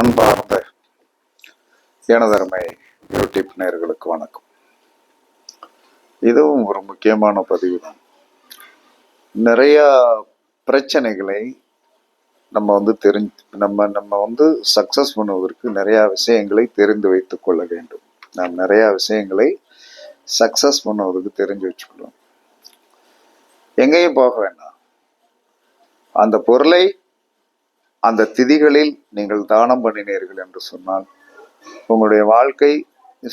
அன்பார்ந்த எனதருமை யூடியூப் நேர்களுக்கு வணக்கம். இதுவும் ஒரு முக்கியமான பதிவு தான் நிறைய பிரச்சனைகளை நம்ம வந்து தெரிஞ்சு நம்ம நம்ம வந்து சக்சஸ் பண்ணுவதற்கு நிறைய விஷயங்களை தெரிந்து வைத்துக் கொள்ள வேண்டும். நாம் நிறைய விஷயங்களை சக்சஸ் பண்ணுவதற்கு தெரிஞ்சு வச்சுக்கணும். எங்கேயும் போக வேண்டாம். அந்த பொருளை அந்த திதிகளில் நீங்கள் தானம் பண்ணினீர்கள் என்று சொன்னால் உங்களுடைய வாழ்க்கை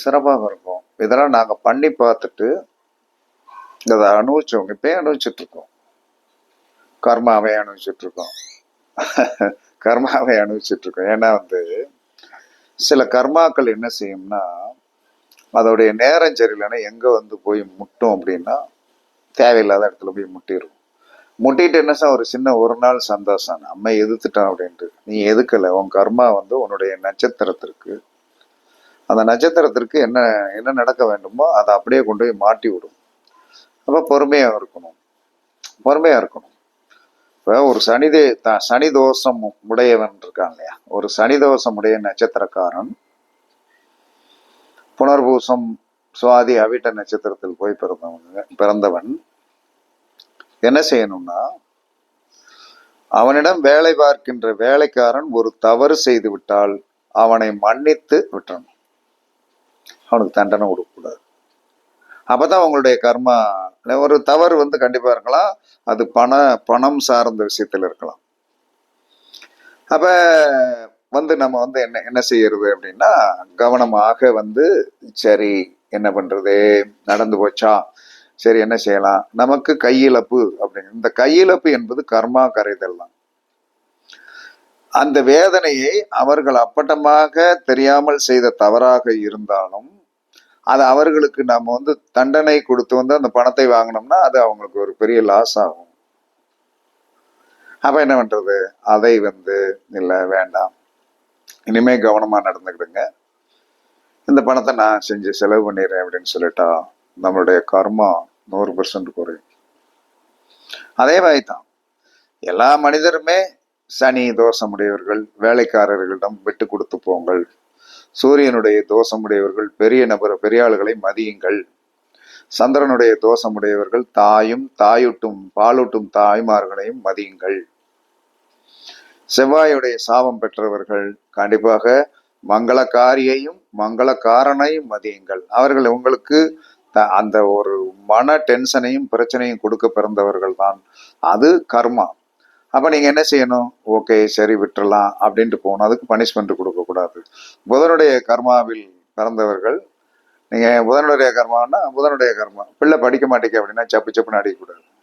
சிறப்பாக இருக்கும். இதெல்லாம் நாங்கள் பண்ணி பார்த்துட்டு அதை அனுபவிச்சவங்க இப்பயே அனுபவிச்சுட்டு இருக்கோம் கர்மாவை அனுபவிச்சுட்டு இருக்கோம் கர்மாவை அனுபவிச்சுட்டு இருக்கோம் ஏன்னா வந்து சில கர்மாக்கள் என்ன செய்யும்னா அதோடைய நேரம் சரியில்லைன்னா எங்கே வந்து போய் முட்டும் அப்படின்னா தேவையில்லாத இடத்துல போய் முட்டிடும் முட்டிட்டு என்ன சார் ஒரு சின்ன ஒரு நாள் சந்தோஷம். அம்மை எதிர்த்துட்டான் அப்படின்ட்டு. நீ எதுக்கல? உன் கர்மா வந்து உன்னுடைய நட்சத்திரத்திற்கு. அந்த நட்சத்திரத்திற்கு என்ன என்ன நடக்க வேண்டுமோ அதை அப்படியே கொண்டு போய் மாட்டி விடும். அப்போ பொறுமையாக இருக்கணும். பொறுமையாக இருக்கணும். இப்போ ஒரு சனிதே த சனி தோஷம் உடையவன் இருக்கான் இல்லையா? ஒரு சனி தோஷம் உடைய நட்சத்திரக்காரன் புனர்பூசம் சுவாதி அவிட்ட நட்சத்திரத்தில் போய் பிறந்தவங்க பிறந்தவன். என்ன செய்யணும்னா அவனிடம் வேலை பார்க்கின்ற வேலைக்காரன் ஒரு தவறு செய்து விட்டால் அவனை மன்னித்து விட்டுறணும் அவனுக்கு தண்டனை கொடுக்கக்கூடாது. அப்பதான் அவங்களுடைய கர்மா ஒரு தவறு வந்து கண்டிப்பா இருக்கலாம். அது பண பணம் சார்ந்த விஷயத்துல இருக்கலாம். அப்ப வந்து நம்ம வந்து என்ன என்ன செய்யறது அப்படின்னா கவனமாக வந்து சரி என்ன பண்றது? நடந்து போச்சா? சரி என்ன செய்யலாம்? நமக்கு கையிழப்பு அப்படிங்க. இந்த கையிழப்பு என்பது கர்மா கரைதல் தான். அந்த வேதனையை அவர்கள் அப்பட்டமாக தெரியாமல் செய்த தவறாக இருந்தாலும் அது அவர்களுக்கு நம்ம வந்து தண்டனை கொடுத்து வந்து அந்த பணத்தை வாங்கினோம்னா அது அவங்களுக்கு ஒரு பெரிய லாஸ் ஆகும். அப்ப என்ன பண்றது? அதை வந்து இல்லை வேண்டாம். இனிமே கவனமா நடந்துக்கிடுங்க. இந்த பணத்தை நான் செஞ்சு செலவு பண்ணிடுறேன் அப்படின்னு சொல்லிட்டா நம்மளுடைய கர்மா நூறு பர்சன்ட் குறையும் அதே மாதிரி தான் எல்லா மனிதருமே சனி தோஷமுடையவர்கள் வேலைக்காரர்களிடம் விட்டு கொடுத்து போங்கள். சூரியனுடைய தோஷமுடையவர்கள் பெரிய நபர் பெரிய ஆளுகளை மதியுங்கள். சந்திரனுடைய தோஷமுடையவர்கள் தாயும் தாயூட்டும் பாலூட்டும் தாய்மார்களையும் மதியுங்கள். செவ்வாயுடைய சாபம் பெற்றவர்கள் கண்டிப்பாக மங்களக்காரியையும் மங்களக்காரனையும் மதியுங்கள். அவர்கள் உங்களுக்கு அந்த ஒரு மன டென்ஷனையும் பிரச்சனையும் கொடுக்க பிறந்தவர்கள் தான். அது கர்மா. அப்போ நீங்கள் என்ன செய்யணும்? ஓகே சரி விட்டுறலாம் அப்படின்ட்டு போகணும். அதுக்கு பனிஷ்மெண்ட் கொடுக்கக்கூடாது புதனுடைய கர்மாவில் பிறந்தவர்கள் நீங்கள் புதனுடைய கர்மான்னா புதனுடைய கர்மா. பிள்ளை படிக்க மாட்டேங்க அப்படின்னா சப்பு சப்புன்னு அடிக்கக்கூடாது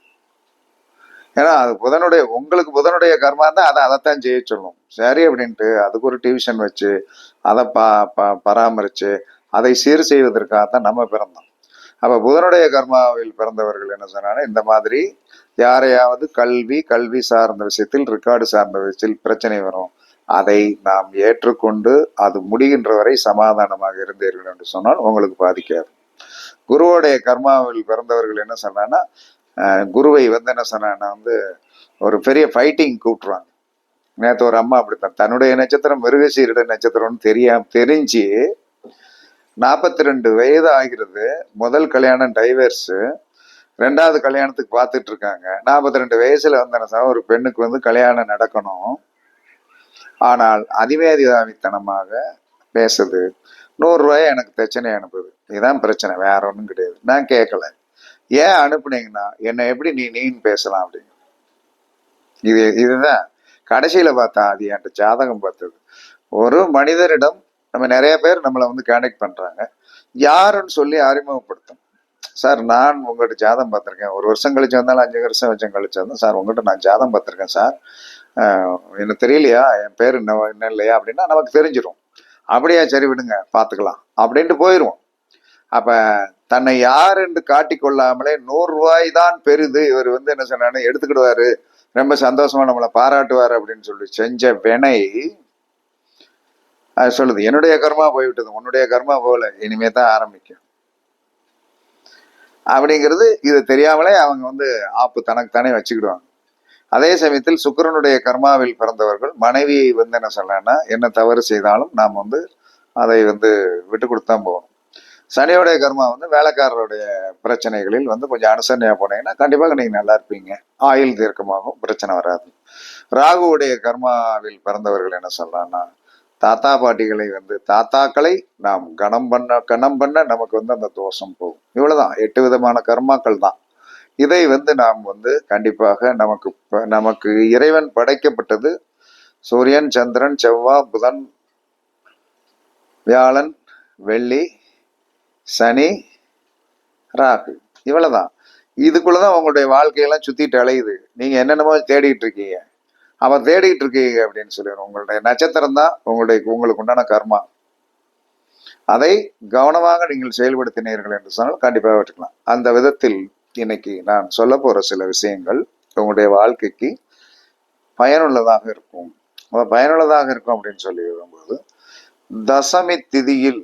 ஏன்னா அது புதனுடைய உங்களுக்கு புதனுடைய கர்மா இருந்தால் அதை அதைத்தான் செய்ய சொல்லும். சரி அப்படின்ட்டு அதுக்கு ஒரு டியூஷன் வச்சு அதை பா ப- பராமரித்து அதை சீர் செய்வதற்காகத்தான் நம்ம பிறந்தோம். அப்போ புதனுடைய கர்மாவில் பிறந்தவர்கள் என்ன சொன்னால் இந்த மாதிரி யாரையாவது கல்வி கல்வி சார்ந்த விஷயத்தில் ரெக்கார்டு சார்ந்த விஷயத்தில் பிரச்சனை வரும். அதை நாம் ஏற்றுக்கொண்டு அது முடிகின்ற வரை சமாதானமாக இருந்தீர்கள் என்று சொன்னால் உங்களுக்கு பாதிக்காது. குருவோடைய கர்மாவில் பிறந்தவர்கள் என்ன சொன்னான்னா குருவை வந்து என்ன சொன்னான்னா வந்து ஒரு பெரிய ஃபைட்டிங் கூப்பிட்றாங்க நேற்று ஒரு அம்மா அப்படித்தான். தன்னுடைய நட்சத்திரம் மிருகசீரிட நட்சத்திரம்னு தெரியாம தெரிஞ்சு நாற்பத்தி ரெண்டு வயது ஆகிறது. முதல் கல்யாணம் டைவர்ஸு ரெண்டாவது கல்யாணத்துக்கு பார்த்துட்டு இருக்காங்க. நாற்பத்தி ரெண்டு வயசுல வந்தன ஒரு பெண்ணுக்கு வந்து கல்யாணம் நடக்கணும். ஆனால் அதிவேதிதாவித்தனமாக பேசுது. நூறுரூவாயா எனக்கு பிரச்சனை அனுப்புது. இதுதான் பிரச்சனை வேற ஒன்றும் கிடையாது. நான் கேட்கல. ஏன் அனுப்புனீங்கன்னா என்னை எப்படி நீ நீன்னு பேசலாம் அப்படின்னு. இது இதுதான். கடைசியில் பார்த்தா அது என்கிட்ட ஜாதகம் பார்த்தது. ஒரு மனிதரிடம் நம்ம நிறைய பேர் நம்மளை வந்து கான்டாக்ட் பண்றாங்க. யாருன்னு சொல்லி அறிமுகப்படுத்தணும். சார் நான் உங்கள்கிட்ட ஜாதம் பார்த்துருக்கேன். ஒரு வருஷம் கழிச்சு வந்தாலும் அஞ்சு வருஷம் வருஷம் கழிச்சு வந்தால் சார் உங்கள்கிட்ட நான் ஜாதம் பார்த்துருக்கேன் சார். எனக்கு தெரியலையா? என் பேர் என்ன என்ன இல்லையா? அப்படின்னா நமக்கு தெரிஞ்சிடும் அப்படியா? சரி விடுங்க பார்த்துக்கலாம். அப்படின்ட்டு போயிடுவோம் அப்போ தன்னை யார் என்று காட்டிக்கொள்ளாமலே நூறுரூவாய் தான் பெரிது. இவர் வந்து என்ன சொன்னான்னு எடுத்துக்கிடுவாரு. ரொம்ப சந்தோஷமா நம்மளை பாராட்டுவார் அப்படின்னு சொல்லி செஞ்ச வினை அது சொல்லுது என்னுடைய கர்மா போய்விட்டது உன்னுடைய கர்மா போகல இனிமே தான் ஆரம்பிக்கும். அப்படிங்கிறது இது தெரியாமலே அவங்க வந்து ஆப்பு தனக்கு தானே வச்சுக்கிடுவாங்க. அதே சமயத்தில் சுக்கிரனுடைய கர்மாவில் பிறந்தவர்கள் மனைவியை வந்து என்ன சொல்லலாம்னா என்ன தவறு செய்தாலும் நாம் வந்து அதை வந்து விட்டு கொடுத்துதான் போகணும். சனியோடைய கர்மா வந்து வேலைக்காரருடைய பிரச்சனைகளில் வந்து கொஞ்சம் அனுசரணையா போனீங்கன்னா கண்டிப்பாக நீங்கள் நல்லா இருப்பீங்க. ஆயுள் தீர்க்கமாகவும் பிரச்சனை வராது. ராகுவுடைய கர்மாவில் பிறந்தவர்கள் என்ன சொல்றாங்கன்னா தாத்தா பாட்டிகளை வந்து தாத்தாக்களை நாம் கணம் பண்ண கணம் பண்ண நமக்கு வந்து அந்த தோஷம் போகும். இவ்வளவுதான். எட்டு விதமான கர்மாக்கள் தான். இதை வந்து நாம் வந்து கண்டிப்பாக நமக்கு நமக்கு இறைவன் படைக்கப்பட்டது. சூரியன் சந்திரன் செவ்வாய் புதன் வியாழன் வெள்ளி சனி ராகு. இவ்வளவுதான். இதுக்குள்ளதான் உங்களுடைய வாழ்க்கையெல்லாம் சுத்திட்டு அலையுது. நீங்க என்னென்னமோ தேடிட்டு இருக்கீங்க. அவன் தேடிக்கிட்டு இருக்கீங்க அப்படின்னு சொல்லி உங்களுடைய நட்சத்திரம் தான் உங்களுடைய உங்களுக்கு உண்டான கர்மா. அதை கவனமாக நீங்கள் செயல்படுத்தினீர்கள் என்று சொன்னால் கண்டிப்பாக வெட்டுக்கலாம் அந்த விதத்தில் இன்னைக்கு நான் சொல்ல போற சில விஷயங்கள் உங்களுடைய வாழ்க்கைக்கு பயனுள்ளதாக இருக்கும். பயனுள்ளதாக இருக்கும் அப்படின்னு சொல்லி வரும்போது தசமி திதியில்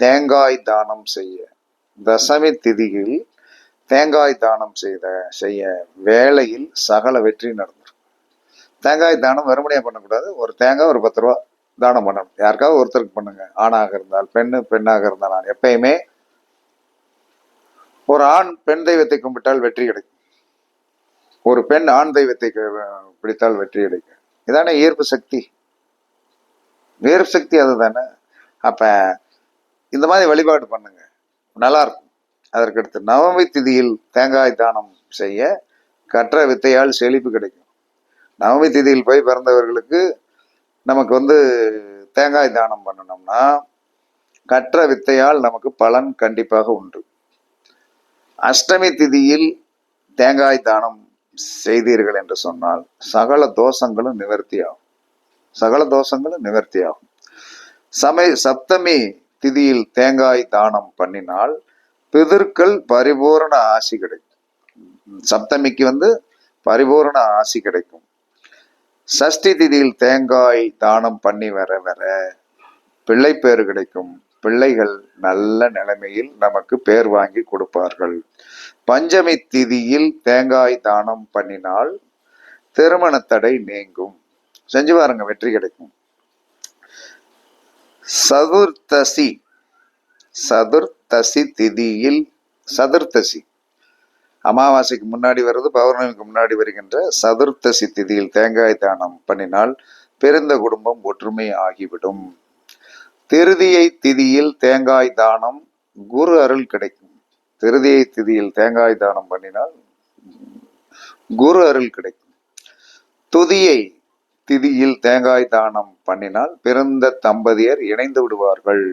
தேங்காய் தானம் செய்ய தசமி திதியில் தேங்காய் தானம் செய்த செய்ய வேலையில் சகல வெற்றி நடந்தது தேங்காய் தானம் வெறுமனையாக பண்ணக்கூடாது. ஒரு தேங்காய் ஒரு பத்து ரூபா தானம் பண்ணணும். யாருக்காவது ஒருத்தருக்கு பண்ணுங்க. ஆணாக இருந்தால் பெண்ணு பெண்ணாக இருந்தால் நான் எப்பயுமே ஒரு ஆண் பெண் தெய்வத்தை கும்பிட்டால் வெற்றி கிடைக்கும். ஒரு பெண் ஆண் தெய்வத்தை பிடித்தால் வெற்றி கிடைக்கும். இதானே ஈர்ப்பு சக்தி. ஈர்ப்பு சக்தி அதுதானே. அப்போ இந்த மாதிரி வழிபாடு பண்ணுங்க. நல்லா இருக்கும் அதற்கடுத்து நவமி திதியில் தேங்காய் தானம் செய்ய கற்ற வித்தையால் செழிப்பு கிடைக்கும். நவமி திதியில் போய் பிறந்தவர்களுக்கு நமக்கு வந்து தேங்காய் தானம் பண்ணணும்னா கற்ற வித்தையால் நமக்கு பலன் கண்டிப்பாக உண்டு. அஷ்டமி திதியில் தேங்காய் தானம் செய்தீர்கள் என்று சொன்னால் சகல தோஷங்களும் நிவர்த்தியாகும். சகல தோஷங்களும் நிவர்த்தியாகும். சமய சப்தமி திதியில் தேங்காய் தானம் பண்ணினால் பிதற்கள் பரிபூரண ஆசி கிடைக்கும். சப்தமிக்கு வந்து பரிபூரண ஆசி கிடைக்கும். சஷ்டி திதியில் தேங்காய் தானம் பண்ணி வர வர பிள்ளை பேர் கிடைக்கும். பிள்ளைகள் நல்ல நிலைமையில் நமக்கு பேர் வாங்கி கொடுப்பார்கள். பஞ்சமி திதியில் தேங்காய் தானம் பண்ணினால் திருமண தடை நீங்கும். செஞ்சு பாருங்க வெற்றி கிடைக்கும். சதுர்த்தசி சதுர்த்தசி திதியில் சதுர்த்தசி. அமாவாசைக்கு முன்னாடி வருது பௌர்ணமிக்கு முன்னாடி வருகின்ற சதுர்த்தசி திதியில் தேங்காய் தானம் பண்ணினால் பிறந்த குடும்பம் ஒற்றுமை ஆகிவிடும். திருதியை திதியில் தேங்காய் தானம் குரு அருள் கிடைக்கும். திருதியை திதியில் தேங்காய் தானம் பண்ணினால் குரு அருள் கிடைக்கும். துதியை திதியில் தேங்காய் தானம் பண்ணினால் பிறந்த தம்பதியர் இணைந்து விடுவார்கள்.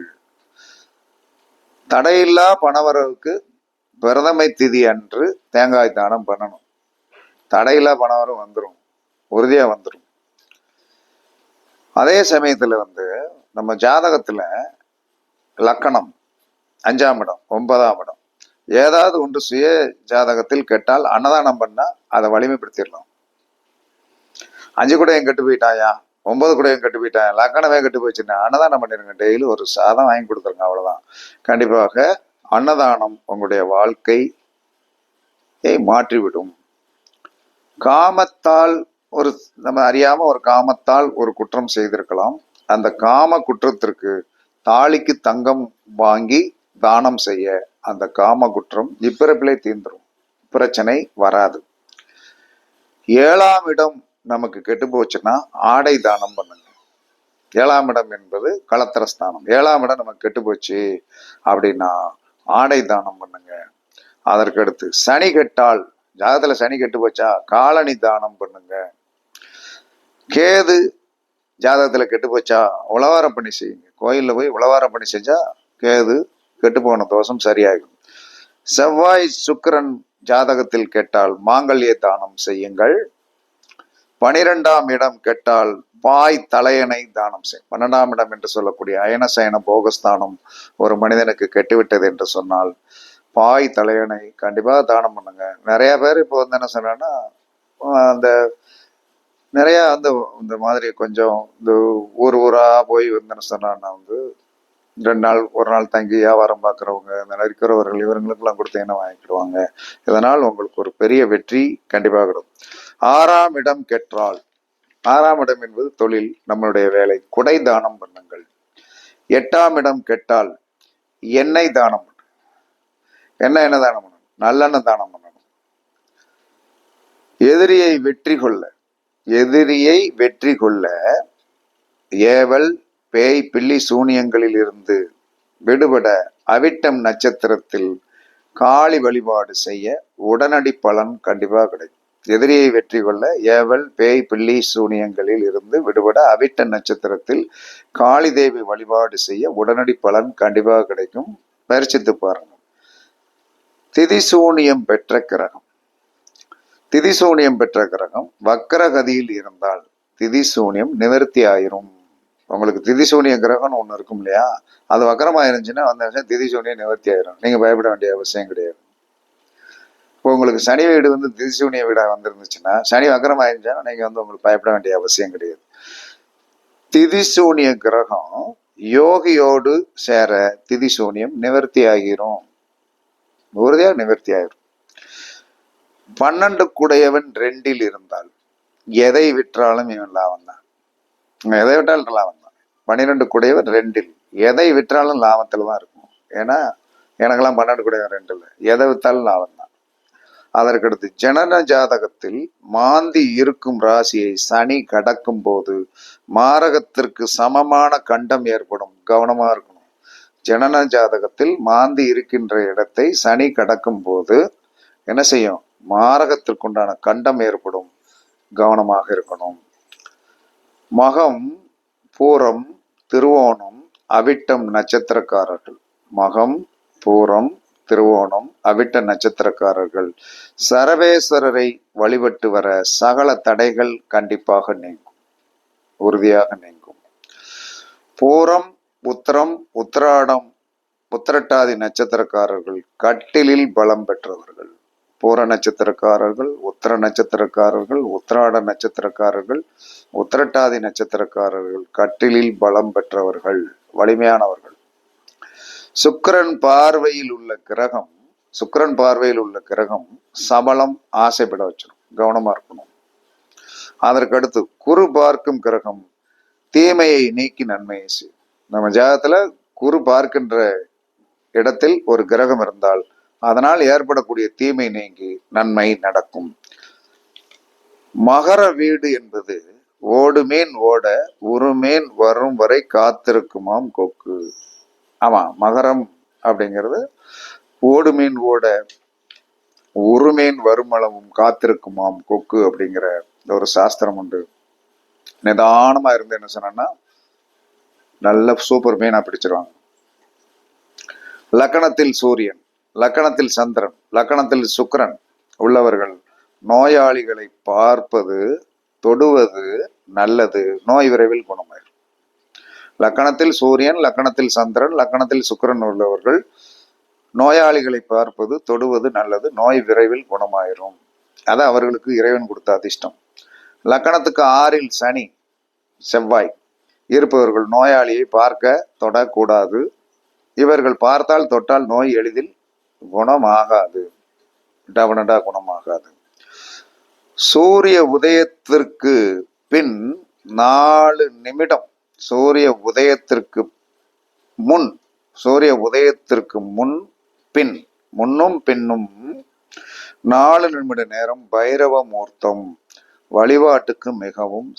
தடையில்லா பணவரவுக்கு பிரதமை திதி அன்று தேங்காய் தானம் பண்ணணும். தடையில பணவரம் வந்துடும் உறுதியா வந்துடும் அதே சமயத்துல வந்து நம்ம ஜாதகத்துல லக்கணம் அஞ்சாம் இடம் ஒன்பதாம் இடம் ஏதாவது ஒன்று சுய ஜாதகத்தில் கெட்டால் அன்னதானம் பண்ணால் அதை வலிமைப்படுத்திடலாம். அஞ்சு கூட என் கெட்டு போயிட்டாயா? ஒன்பது கூட என் கெட்டு போயிட்டான் லக்கணமே கெட்டு போச்சுன்னா அன்னதானம் பண்ணிருங்க. டெய்லி ஒரு சாதம் வாங்கி கொடுத்துருங்க அவ்வளோதான் கண்டிப்பாக அன்னதானம் உங்களுடைய வாழ்க்கை மாற்றிவிடும். காமத்தால் ஒரு நம்ம அறியாம ஒரு காமத்தால் ஒரு குற்றம் செய்திருக்கலாம். அந்த காம குற்றத்திற்கு தாலிக்கு தங்கம் வாங்கி தானம் செய்ய அந்த காம குற்றம் இப்பிறப்பிலே தீர்ந்துடும் பிரச்சனை வராது. ஏழாம் இடம் நமக்கு கெட்டு போச்சுன்னா ஆடை தானம் பண்ணுங்க. ஏழாம் இடம் என்பது களத்திரஸ்தானம் ஏழாம் இடம் நமக்கு கெட்டு போச்சு அப்படின்னா ஆடை தானம் பண்ணுங்க. அதற்கடுத்து சனி கெட்டால் ஜாதகத்துல சனி கெட்டு போச்சா? காலணி தானம் பண்ணுங்க. கேது ஜாதகத்தில் கெட்டு போச்சா? உழவாரம் பண்ணி செய்யுங்க. கோயிலில் போய் உழவாரம் பண்ணி செஞ்சா கேது கெட்டு போன தோஷம் சரியாகும் செவ்வாய் சுக்கரன் ஜாதகத்தில் கேட்டால் மாங்கல்ய தானம் செய்யுங்கள். பனிரெண்டாம் இடம் கெட்டால் பாய் தலையணை தானம் செய். பன்னெண்டாம் இடம் என்று சொல்லக்கூடிய அயனசயன போகஸ்தானம் ஒரு மனிதனுக்கு கெட்டுவிட்டது என்று சொன்னால் பாய் தலையணை கண்டிப்பாக தானம் பண்ணுங்க. நிறைய பேர் இப்போ வந்து என்ன சொன்னேன்னா அந்த நிறைய வந்து இந்த மாதிரி கொஞ்சம் இந்த ஊர் ஊரா போய் வந்து என்ன சொன்னான்னா வந்து ரெண்டு நாள் ஒரு நாள் தங்கி வியாபாரம் பார்க்குறவங்க இந்த மாதிரி இருக்கிறவர்கள் இவங்களுக்கெல்லாம் கொடுத்தீங்கன்னா வாங்கிக்கிடுவாங்க? இதனால் உங்களுக்கு ஒரு பெரிய வெற்றி கண்டிப்பாக கிடைக்கும் ஆறாம் இடம் கெற்றால். ஆறாம் இடம் என்பது தொழில் நம்மளுடைய வேலை. குடை தானம் பண்ணுங்கள். எட்டாம் இடம் கெட்டால் எண்ணெய் தானம் பண்ணு எண்ணெய் என்ன தானம் பண்ணணும்? நல்லெண்ணெய் தானம் பண்ணணும். எதிரியை வெற்றி கொள்ள எதிரியை வெற்றி கொள்ள ஏவல் பேய் பில்லி சூனியங்களில் இருந்து விடுபட அவிட்டம் நட்சத்திரத்தில் காளி வழிபாடு செய்ய உடனடி பலன் கண்டிப்பாக கிடைக்கும். எதிரியை வெற்றி கொள்ள ஏவல் பேய் பில்லி சூனியங்களில் இருந்து விடுபட அவிட்ட நட்சத்திரத்தில் காளி தேவி வழிபாடு செய்ய உடனடி பலன் கண்டிப்பாக கிடைக்கும். பரிசித்து பாருங்க. திதிசூனியம் பெற்ற கிரகம். திதிசூனியம் பெற்ற கிரகம் வக்கரகதியில் இருந்தால் திதிசூனியம் நிவர்த்தி ஆயிரும். உங்களுக்கு திதிசூனிய கிரகம்னு ஒன்று இருக்கும் இல்லையா? அது வக்கரமாக இருந்துச்சுன்னா அந்த விஷயம் திதிசூனியம் நிவர்த்தி ஆயிரும். நீங்க பயப்பட வேண்டிய அவசியம் கிடையாது. இப்போ உங்களுக்கு சனி வீடு வந்து திதிசூனிய வீடா வந்திருந்துச்சுன்னா சனி வக்கரமா இருந்துச்சுன்னா நீங்க வந்து உங்களுக்கு பயப்பட வேண்டிய அவசியம் கிடையாது. திதிசூனிய கிரகம் யோகியோடு சேர திதிசூனியம் நிவர்த்தி ஆகிரும் உறுதியாக நிவர்த்தி ஆகிரும் பன்னெண்டு குடையவன் ரெண்டில் இருந்தால் எதை விற்றாலும் இவன் லாபம் தான் எதை விட்டாலும் லாபம் தான் பன்னிரெண்டு குடையவன் ரெண்டில் எதை விற்றாலும் லாபத்தில் தான் இருக்கும். ஏன்னா எனக்கெல்லாம் பன்னெண்டு குடையவன் ரெண்டில் எதை விற்றாலும் லாபம் தான் அதற்கடுத்து ஜனன ஜாதகத்தில் மாந்தி இருக்கும் ராசியை சனி கடக்கும் போது மாரகத்திற்கு சமமான கண்டம் ஏற்படும். கவனமா இருக்கணும். ஜனன ஜாதகத்தில் மாந்தி இருக்கின்ற இடத்தை சனி கடக்கும் போது என்ன செய்யும்? மாரகத்திற்குண்டான கண்டம் ஏற்படும். கவனமாக இருக்கணும். மகம் பூரம் திருவோணம் அவிட்டம் நட்சத்திரக்காரர்கள். மகம் பூரம் திருவோணம் அவிட்ட நட்சத்திரக்காரர்கள். சரவேஸ்வரரை வழிபட்டு வர சகல தடைகள் கண்டிப்பாக நீங்கும். உறுதியாக நீங்கும். பூரம் உத்திரம் உத்திராடம் உத்திரட்டாதி நட்சத்திரக்காரர்கள் கட்டிலில் பலம் பெற்றவர்கள். பூர நட்சத்திரக்காரர்கள் உத்திர நட்சத்திரக்காரர்கள் உத்திராட நட்சத்திரக்காரர்கள் உத்திரட்டாதி நட்சத்திரக்காரர்கள் கட்டிலில் பலம் பெற்றவர்கள். வலிமையானவர்கள். சுக்கரன் பார்வையில் உள்ள கிரகம் சுக்கிரன் பார்வையில் உள்ள கிரகம் சபலம் ஆசைப்பட வச்சிடும் கவனமா இருக்கணும். அதற்கடுத்து குரு பார்க்கும் கிரகம் தீமையை நீக்கி நன்மையை செய்யும். நம்ம ஜாதகத்துல குரு பார்க்கின்ற இடத்தில் ஒரு கிரகம் இருந்தால் அதனால் ஏற்படக்கூடிய தீமை நீங்கி நன்மை நடக்கும். மகர வீடு என்பது ஓடுமேன் ஓட உருமேன் வரும் வரை காத்திருக்குமாம் கொக்கு. ஆமா மகரம் அப்படிங்கிறது ஓடுமீன் ஓட உருமேன் வருமளவும் காத்திருக்குமாம் கொக்கு அப்படிங்கிற ஒரு சாஸ்திரம் உண்டு. நிதானமா இருந்து என்ன சொன்னா நல்ல சூப்பர் மீனாக பிடிச்சிருவாங்க. லக்கணத்தில் சூரியன் லக்கணத்தில் சந்திரன் லக்கணத்தில் சுக்கரன் உள்ளவர்கள் நோயாளிகளை பார்ப்பது தொடுவது நல்லது நோய் விரைவில் குணமாயிரும். லக்கணத்தில் சூரியன் லக்கணத்தில் சந்திரன் லக்கணத்தில் சுக்கிரன் உள்ளவர்கள் நோயாளிகளை பார்ப்பது தொடுவது நல்லது நோய் விரைவில் குணமாயிரும். அது அவர்களுக்கு இறைவன் கொடுத்த அதிர்ஷ்டம். லக்கணத்துக்கு ஆறில் சனி செவ்வாய் இருப்பவர்கள் நோயாளியை பார்க்க தொடக்கூடாது. இவர்கள் பார்த்தால் தொட்டால் நோய் எளிதில் குணமாகாது. டெபனடா குணமாகாது. சூரிய உதயத்திற்கு பின் நாலு நிமிடம் சூரிய உதயத்திற்கு முன் சூரிய உதயத்திற்கு முன் பின் முன்னும் பின்னும் நாலு நிமிட நேரம் பைரவ மூர்த்தம் வழிபாட்டுக்கு மிகவும்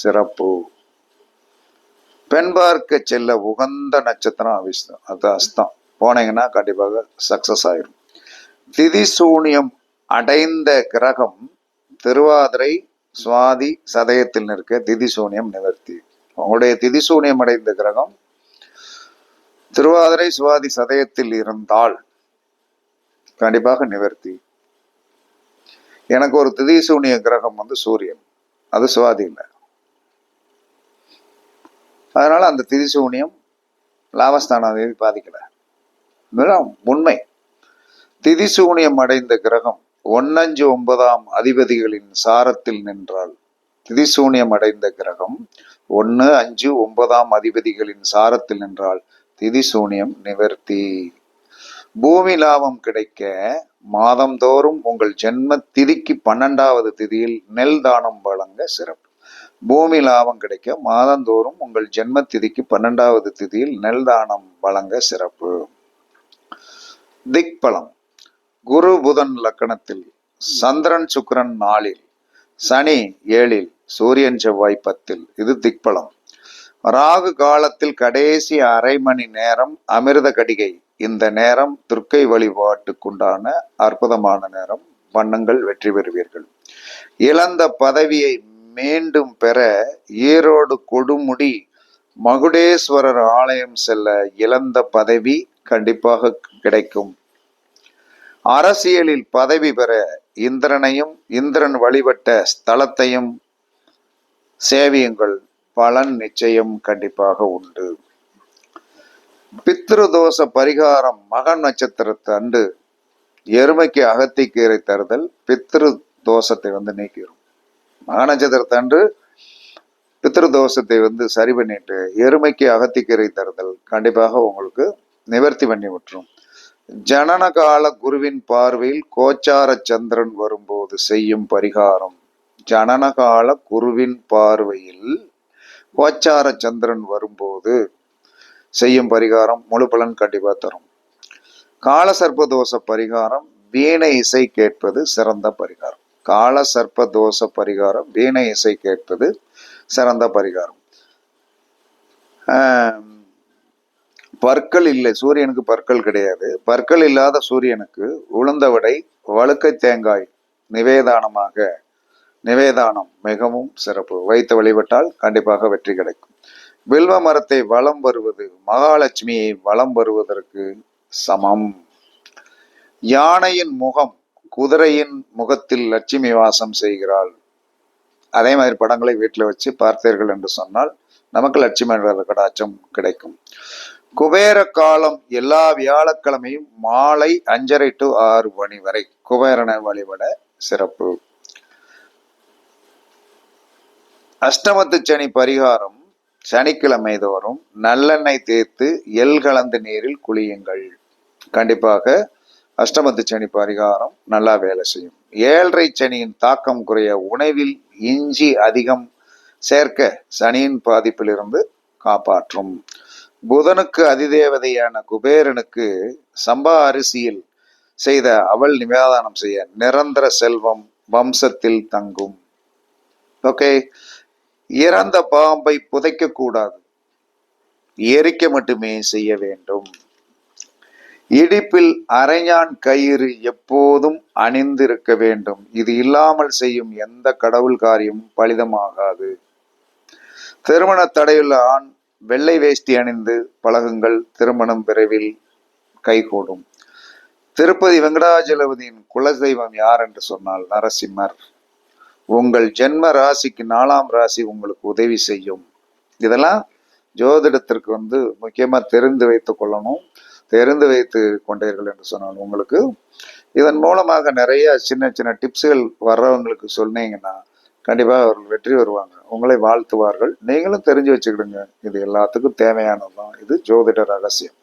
சிறப்பு. பெண் பார்க்க செல்ல உகந்த நட்சத்திரம் அவிஷ்டம் அது அஸ்தம். போனீங்கன்னா கண்டிப்பாக சக்சஸ் ஆயிரும். திதி சூனியம் அடைந்த கிரகம் திருவாதிரை சுவாதி சதயத்தில் நிற்க திதி சூனியம் நிவர்த்தி. உங்களுடைய திதி சூனியம் அடைந்த கிரகம் திருவாதிரை சுவாதி சதயத்தில் இருந்தால் கண்டிப்பாக நிவர்த்தி. எனக்கு ஒரு திதி சூனிய கிரகம் வந்து சூரியன். அது சுவாதி இல்லை. அதனால அந்த திதிசூனியம் லாபஸ்தானாதேவி பாதிக்கல. இதுதான் உண்மை. திதிசூனியம் அடைந்த கிரகம் ஒன்னஞ்சு ஒன்பதாம் அதிபதிகளின் சாரத்தில் நின்றால் திதிசூனியம் அடைந்த கிரகம் ஒன்று அஞ்சு ஒன்பதாம் அதிபதிகளின் சாரத்தில் நின்றால் திதி சூனியம் நிவர்த்தி. பூமி லாபம் கிடைக்க மாதந்தோறும் உங்கள் ஜென்ம திதிக்கு பன்னெண்டாவது திதியில் நெல் தானம் வழங்க சிறப்பு. பூமி லாபம் கிடைக்க மாதந்தோறும் உங்கள் ஜென்ம திதிக்கு பன்னெண்டாவது திதியில் நெல் தானம் வழங்க சிறப்பு. திக்பலம். குரு புதன் லக்கணத்தில் சந்திரன் சுக்கரன் நாளில் சனி ஏழில் சூரியன் செவ்வாய் பத்தில். இது திக்பலம். ராகு காலத்தில் கடைசி அரை மணி நேரம் அமிர்த கடிகை. இந்த நேரம் துர்க்கை வழிபாட்டுக்குண்டான அற்புதமான நேரம். வண்ணங்கள் வெற்றி பெறுவீர்கள். இழந்த பதவியை மீண்டும் பெற ஈரோடு கொடுமுடி மகுடேஸ்வரர் ஆலயம் செல்ல இழந்த பதவி கண்டிப்பாக கிடைக்கும். அரசியலில் பதவி பெற இந்திரனையும் இந்திரன் வழிபட்ட ஸ்தலத்தையும் சேவியுங்கள் பலன் நிச்சயம் கண்டிப்பாக உண்டு. பித்ருதோஷ பரிகாரம் மகன் நட்சத்திரத்தை அன்று எருமைக்கு அகத்திக்கீரை தருதல் பித்ரு தோஷத்தை வந்து நீக்கிடும் மக நட்சத்திரத்தை அன்று பித்ரு தோஷத்தை வந்து சரி பண்ணிட்டு எருமைக்கு அகத்திக்கீரை தருதல் கண்டிப்பாக உங்களுக்கு நிவர்த்தி பண்ணி விட்டுரும். ஜனன கால குருவின் பார்வையில் கோச்சார சந்திரன் வரும்போது செய்யும் பரிகாரம் ஜனனகால குருவின் பார்வையில் கோச்சார சந்திரன் வரும்போது செய்யும் பரிகாரம் முழு பலன் கண்டிப்பாக தரும். காலசர்ப்ப தோஷ பரிகாரம் வீணை இசை கேட்பது சிறந்த பரிகாரம். கால சர்ப்ப தோஷ பரிகாரம் வீணை இசை கேட்பது சிறந்த பரிகாரம். பற்கள் இல்லை சூரியனுக்கு பற்கள் கிடையாது. பற்கள் இல்லாத சூரியனுக்கு உளுந்த வடை வழுக்கை தேங்காய் நிவேதானமாக நிவேதானம் மிகவும் சிறப்பு. வைத்து வழிபட்டால் கண்டிப்பாக வெற்றி கிடைக்கும். வில்வ மரத்தை வலம் வருவது மகாலட்சுமியை வலம் வருவதற்கு சமம். யானையின் முகம் குதிரையின் முகத்தில் லட்சுமி வாசம் செய்கிறாள். அதே மாதிரி படங்களை வீட்டில் வச்சு பார்த்தீர்கள் என்று சொன்னால் நமக்கு லட்சுமி என்ற கடாச்சம் கிடைக்கும். குபேர காலம் எல்லா வியாழக்கிழமையும் மாலை அஞ்சரை டு ஆறு மணி வரை. குபேரனை வழிபட சிறப்பு. அஷ்டமத்து சனி பரிகாரம் சனிக்கிழமை தோறும் நல்லெண்ணெய் தேய்த்து எள் கலந்த நீரில் குளியுங்கள். கண்டிப்பாக அஷ்டமத்து சனி பரிகாரம் நல்லா வேலை செய்யும். ஏழரை சனியின் தாக்கம் குறைய உணவில் இஞ்சி அதிகம் சேர்க்க சனியின் பாதிப்பிலிருந்து காப்பாற்றும். புதனுக்கு அதிதேவதையான குபேரனுக்கு சம்பா அரிசியில் செய்த அவள் நிவேதானம் செய்ய நிரந்தர செல்வம் வம்சத்தில் தங்கும். ஓகே இறந்த பாம்பை புதைக்க கூடாது. எரிக்க மட்டுமே செய்ய வேண்டும். இடிப்பில் அரைஞான் கயிறு எப்போதும் அணிந்திருக்க வேண்டும். இது இல்லாமல் செய்யும் எந்த கடவுள் காரியமும் பலிதமாகாது. திருமண தடையுள்ள ஆண் வெள்ளை வேஷ்டி அணிந்து பழகுங்கள். திருமணம் விரைவில் கைகூடும். திருப்பதி வெங்கடாஜலபதியின் குலதெய்வம் யார் என்று சொன்னால் நரசிம்மர். உங்கள் ஜென்ம ராசிக்கு நாலாம் ராசி உங்களுக்கு உதவி செய்யும். இதெல்லாம் ஜோதிடத்திற்கு வந்து முக்கியமாக தெரிந்து வைத்து கொள்ளணும். தெரிந்து வைத்து கொண்டீர்கள் என்று சொன்னால் உங்களுக்கு இதன் மூலமாக நிறைய சின்ன சின்ன டிப்ஸுகள் வர்றவங்களுக்கு சொன்னீங்கன்னா கண்டிப்பாக அவர்கள் வெற்றி வருவாங்க உங்களை வாழ்த்துவார்கள். நீங்களும் தெரிஞ்சு வச்சுக்கிடுங்க. இது எல்லாத்துக்கும் தேவையானதுதான். இது ஜோதிட ரகசியம்.